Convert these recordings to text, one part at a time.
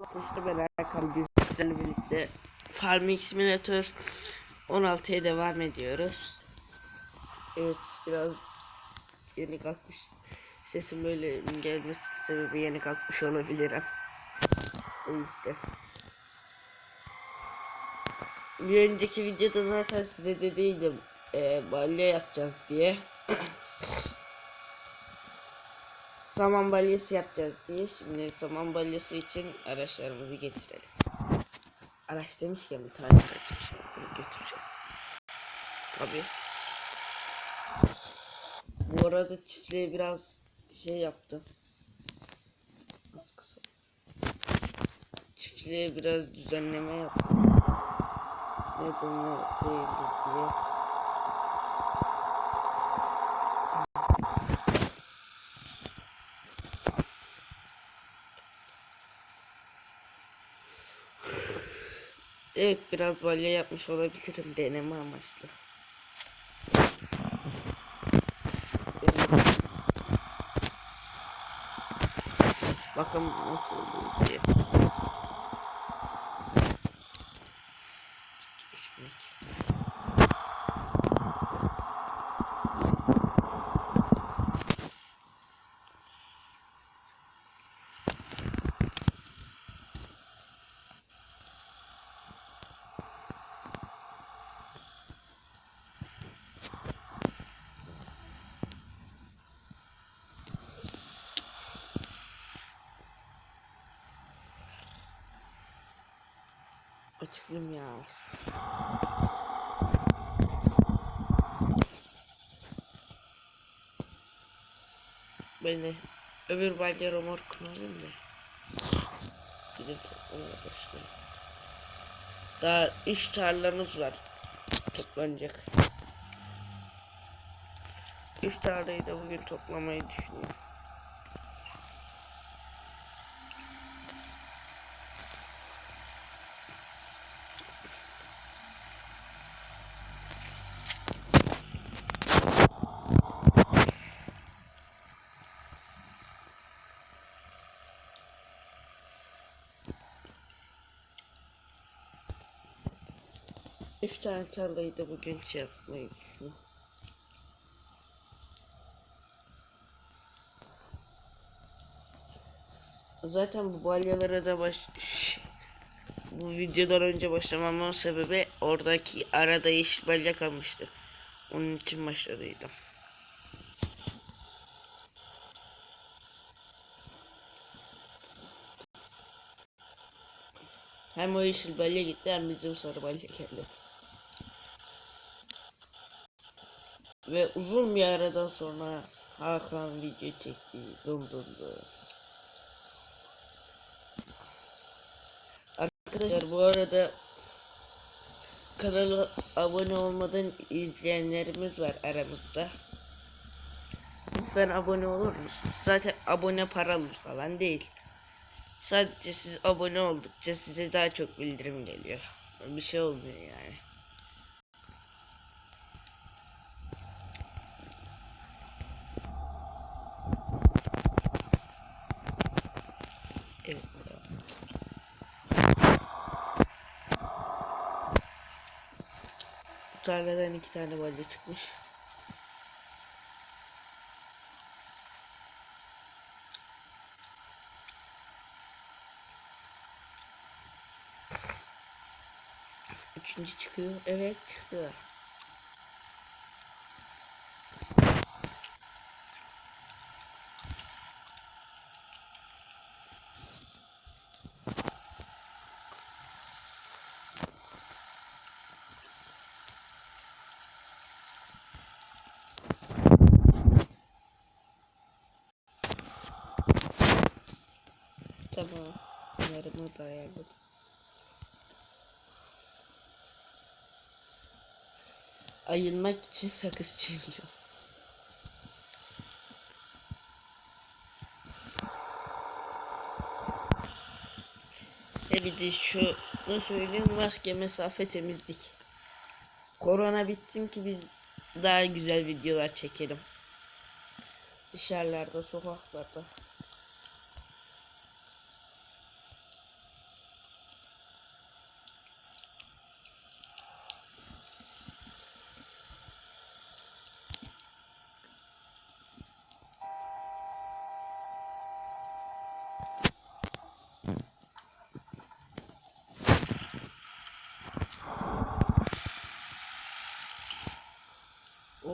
Arkadaşlar ben Erkan sizlerle birlikte Farming Simulator 16'ya devam ediyoruz. Evet biraz yeni kalkmış. Sesim böyle gelmesi sebebi yeni kalkmış olabilirim. Yüzden. Bir önceki videoda zaten size dediydim e, balya yapacağız diye. saman balyası yapacağız diye. Şimdi saman balyası için araçlarımızı getirelim. Araç demişken bir tane saçmış. Bunu götüreceğiz. Tabi. Bu arada çiftliğe biraz şey yaptım. Çiftliğe biraz düzenleme yaptım. Ne bunu değildi diye. Evet biraz balya yapmış olabilirim deneme amaçlı. Bakın nasıl oluyor diye. Açıklayayım ya. Ben de öbür balya romorkunu alayım da. Gidip toplamaya başlayalım. Daha iş tarlamız var. Toplanacak. İş tarlayı da bugün toplamayı düşünüyorum. Üç tane tarlayı da bugün şey yapmayı düşünüyorum. Zaten bu balyalara da baş... Bu videodan önce başlamamın sebebi oradaki arada yeşil balya kalmıştı. Onun için başladıydım. Hem o yeşil balya gitti hem bizim sarı balya geldi. Ve uzun bir aradan sonra Hakan video çekti. Dum dum dum. Arkadaşlar bu arada kanala abone olmadan izleyenlerimiz var aramızda. Lütfen abone olur musunuz? Zaten abone paralı falan değil. Sadece siz abone oldukça size daha çok bildirim geliyor. Bir şey olmuyor yani. Evet. Bu tarladan iki tane balya çıkmış. Üçüncü çıkıyor. Evet çıktı. Tamam. Bunları da ayarladım. ayılmak için sakız çiğniyor. E bir de şu ne söyleyeyim maske mesafe temizlik. Korona bitsin ki biz daha güzel videolar çekelim. Dışarılarda, sokaklarda.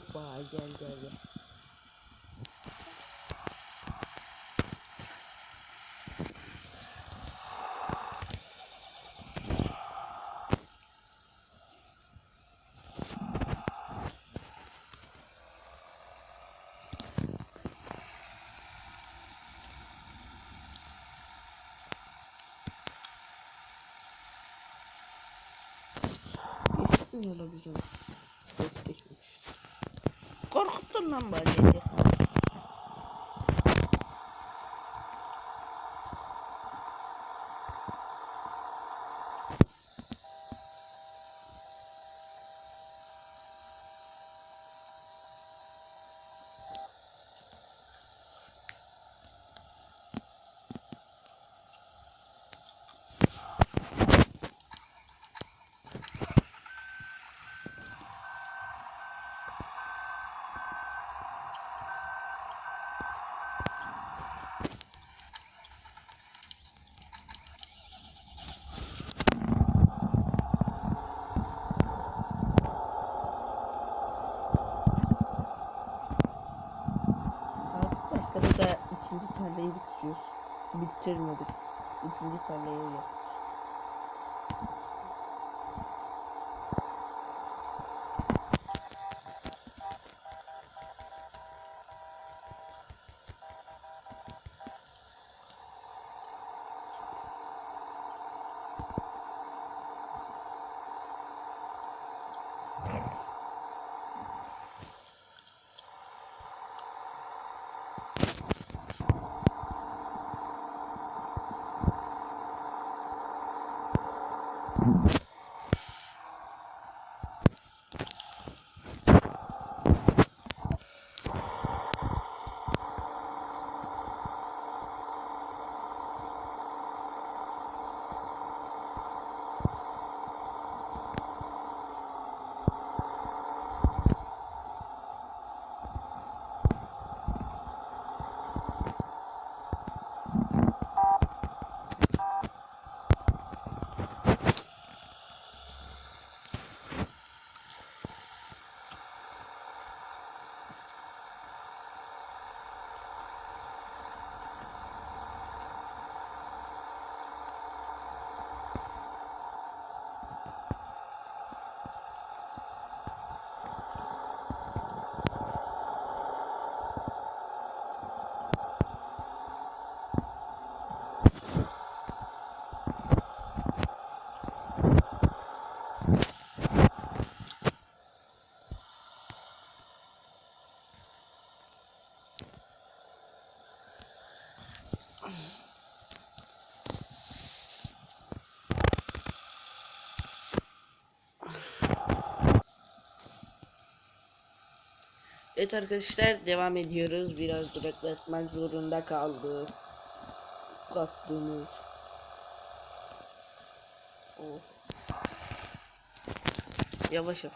Hoppa gel gel gel. Geçsin yola bizim. Yok geçmemiş. Korkuttun lan bari. İkinci tarlayı bitiriyoruz. Bitirmedik. İkinci tarlayı yap. Evet arkadaşlar devam ediyoruz. Biraz duraklatmak zorunda kaldı. Kaptığımız. Oh. Yavaş yap.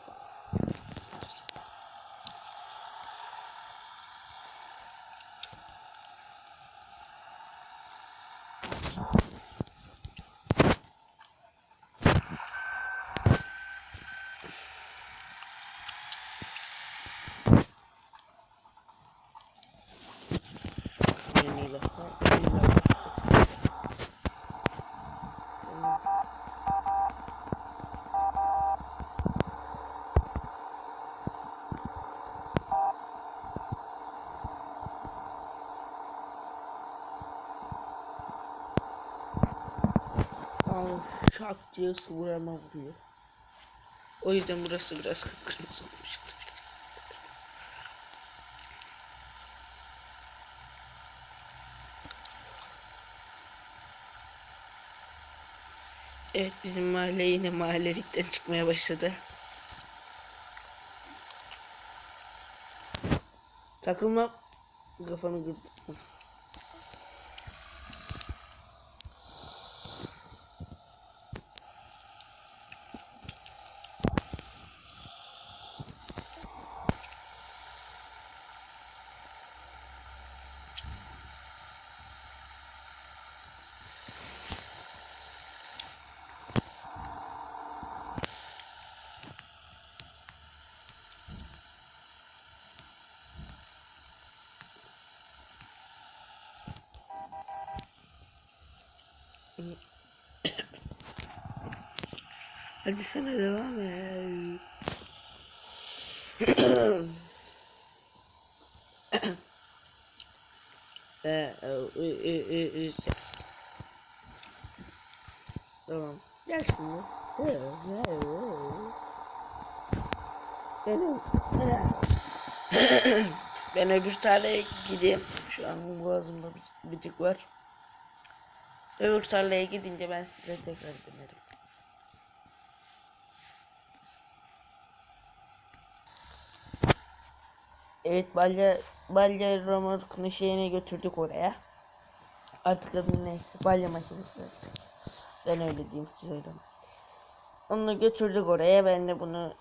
Yeni laflar. yeni laflar. Al şak diye sıvırama vuruyor. O yüzden burası biraz kıpkırmızı olmuş. Evet bizim mahalle yine mahallelikten çıkmaya başladı. Takılma. Kafanı kırdım. Hadi sana devam et. Ee, e, e, e. Tamam. Gel şimdi. Benim. ben öbür tarlaya gideyim. Şu an boğazımda bir bıcık var. Öbür tarlaya gidince ben size tekrar dönerim. Evet balya balya romorkunu şeyine götürdük oraya. Artık adı neyse balya makinesi artık. Ben öyle diyeyim siz öyle. Onu götürdük oraya. Ben de bunu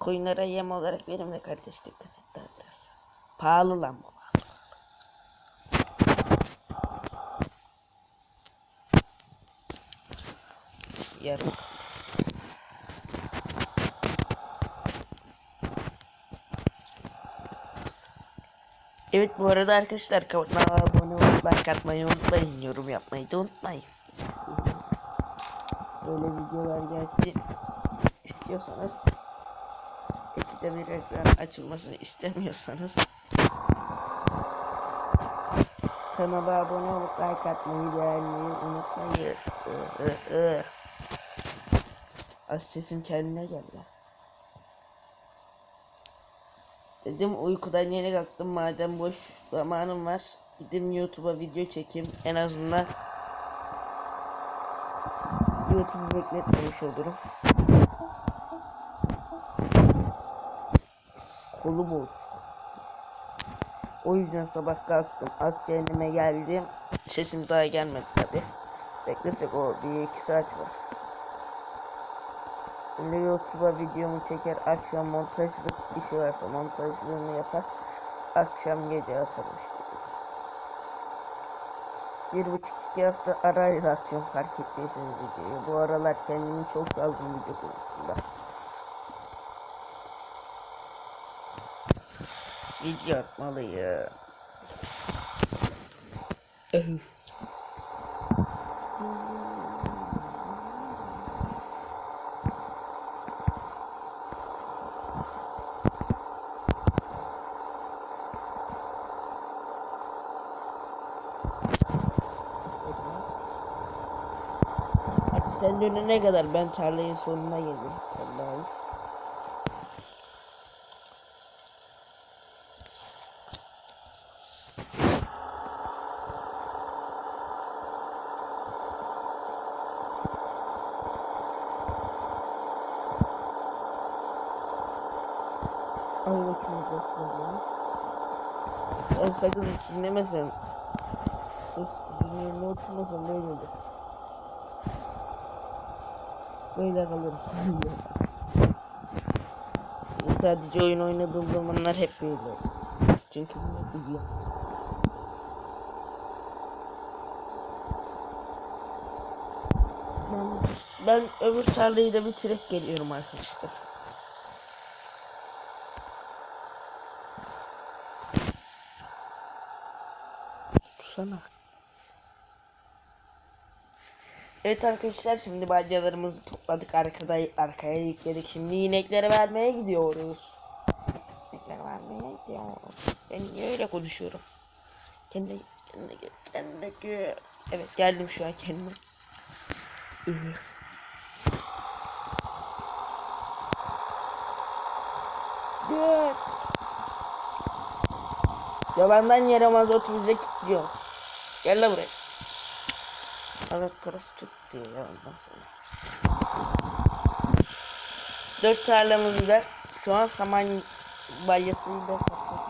koyunlara yem olarak benim de kardeş dikkat et. Pahalı lan bu. Evet bu arada arkadaşlar kanalıma abone olup like atmayı unutmayın. Yorum yapmayı da unutmayın. Böyle videolar gelsin istiyorsanız ikide bir ekran açılmasını istemiyorsanız kanala abone olup like atmayı beğenmeyi unutmayın. Ee, ee. Az sesim kendine geldi. Dedim uykudan yeni kalktım madem boş zamanım var. Gidip YouTube'a video çekeyim en azından. YouTube'u bekletmemiş olurum. Kolum olsun. O yüzden sabah kalktım. Az kendime geldim. Sesim daha gelmedi tabi. Beklesek o bir iki saat var. Şimdi YouTube'a videomu çeker akşam montajlık işi varsa montajlığını yapar. Akşam gece atarım işte. Bir buçuk iki hafta arayla atıyorum fark ettiyseniz videoyu. Bu aralar kendimi çok saldım video konusunda. Video atmalıyım. Dönene kadar ben tarlayın sonuna geldim. Vallahi. Ay bakayım dostlarım. Ben sakın dinlemesem. Dinlemeye oturmasam böyle. Böyle kalırım. Sadece oyun oynadığım zamanlar hep böyle. Çünkü bunu. Ben, ben öbür tarlayı da bitirip geliyorum arkadaşlar. Dursana. Evet arkadaşlar şimdi balyalarımızı topladık arkada arkaya yükledik. Şimdi ineklere vermeye gidiyoruz. İneklere vermeye gidiyoruz. Ben niye öyle konuşuyorum? Kendi kendi kendi Evet geldim şu an kendime. Dur. Yalandan yere mazot bize kilitliyor. Gel la buraya. Parası çok diyor ya ondan sonra. Dört tarlamızı da şu an saman balyasıyla sattık.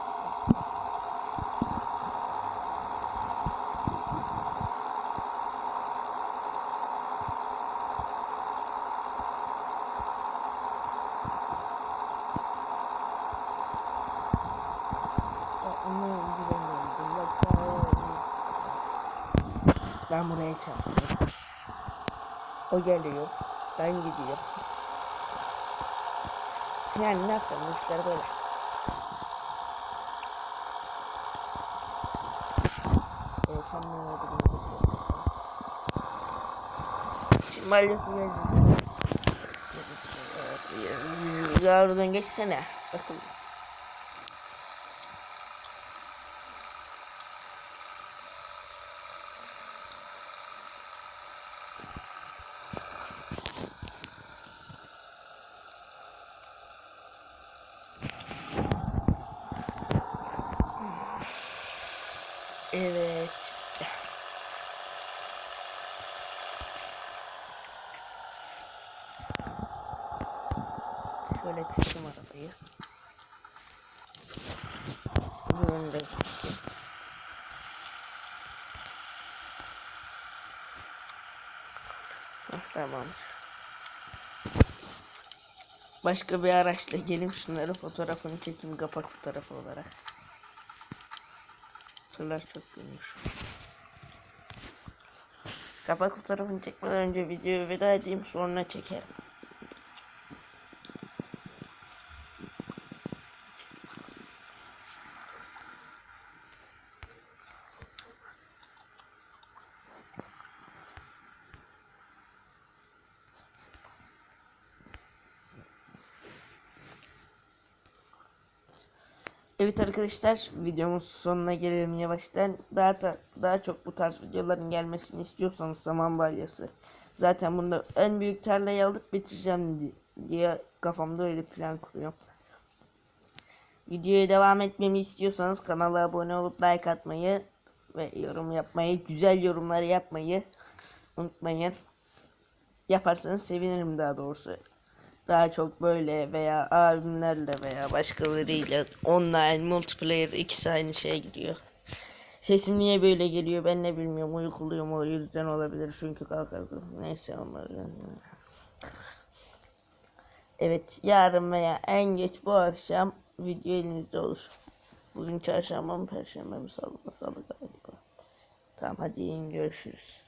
Ya onu ilgilenmiyorum. Yoksa Ben buraya çarptım. O geliyor. Ben gidiyorum. Yani ne yapacağım? Bu işler böyle. Evet, tam ne oldu. Balyası geldi. Yavrudan geçsene. Bakın. Evet. Şöyle kırdım arabayı. Bunu da çekeyim. Hah, tamam. Başka bir araçla gelip şunları fotoğrafını çekeyim kapak fotoğrafı olarak. Şunlar çok büyümüş. Kapak fotoğrafını çekmeden önce videoyu veda edeyim sonra çekerim. Evet arkadaşlar videomuz sonuna gelelim yavaştan. Daha da, daha çok bu tarz videoların gelmesini istiyorsanız saman balyası. Zaten bunda en büyük tarlayı alıp bitireceğim di- diye kafamda öyle plan kuruyorum. Videoya devam etmemi istiyorsanız kanala abone olup like atmayı ve yorum yapmayı, güzel yorumları yapmayı unutmayın. Yaparsanız sevinirim daha doğrusu daha çok böyle veya abimlerle veya başkalarıyla online multiplayer ikisi aynı şeye gidiyor. Sesim niye böyle geliyor ben ne bilmiyorum uykuluyum o yüzden olabilir çünkü kalkardım. Neyse onları. Evet yarın veya en geç bu akşam video elinizde olur. Bugün çarşamba mı perşembe mi salı mı salı galiba. Tamam hadi yiyin görüşürüz.